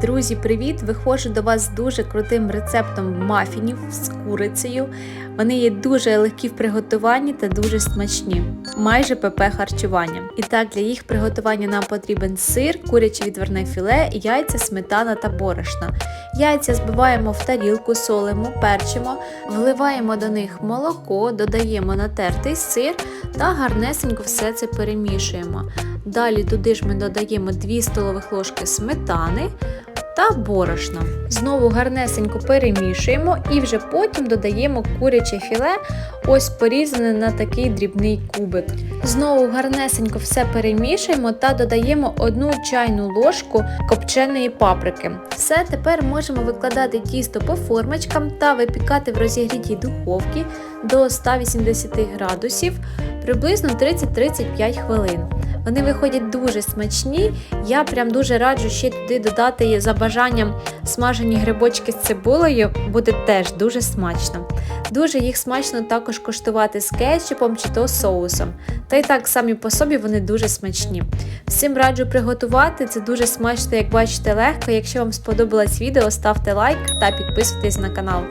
Друзі, привіт! Виходжу до вас з дуже крутим рецептом мафінів з курицею. Вони є дуже легкі в приготуванні та дуже смачні, майже ПП харчування. І так, для їх приготування нам потрібен сир, куряче відварне філе, яйця, сметана та борошно. Яйця збиваємо в тарілку, солимо, перчимо, вливаємо до них молоко, додаємо натертий сир та гарнесенько все це перемішуємо. Далі туди ж ми додаємо 2 столових ложки сметани та борошно. Знову гарнесенько перемішуємо і вже потім додаємо куряче філе, ось порізане на такий дрібний кубик. Знову гарнесенько все перемішуємо та додаємо одну чайну ложку копченої паприки. Все тепер можемо викладати тісто по формочкам та випікати в розігрітій духовці до 180 градусів приблизно 30-35 хвилин. Вони виходять дуже смачні. Я прям дуже раджу ще туди додати за бажанням смажені грибочки з цибулею, буде теж дуже смачно. Дуже їх смачно також коштувати з кетчупом чи то соусом. Та й так самі по собі вони дуже смачні. Всім раджу приготувати, це дуже смачно, як бачите, легко. Якщо вам сподобалось відео, ставте лайк та підписуйтесь на канал.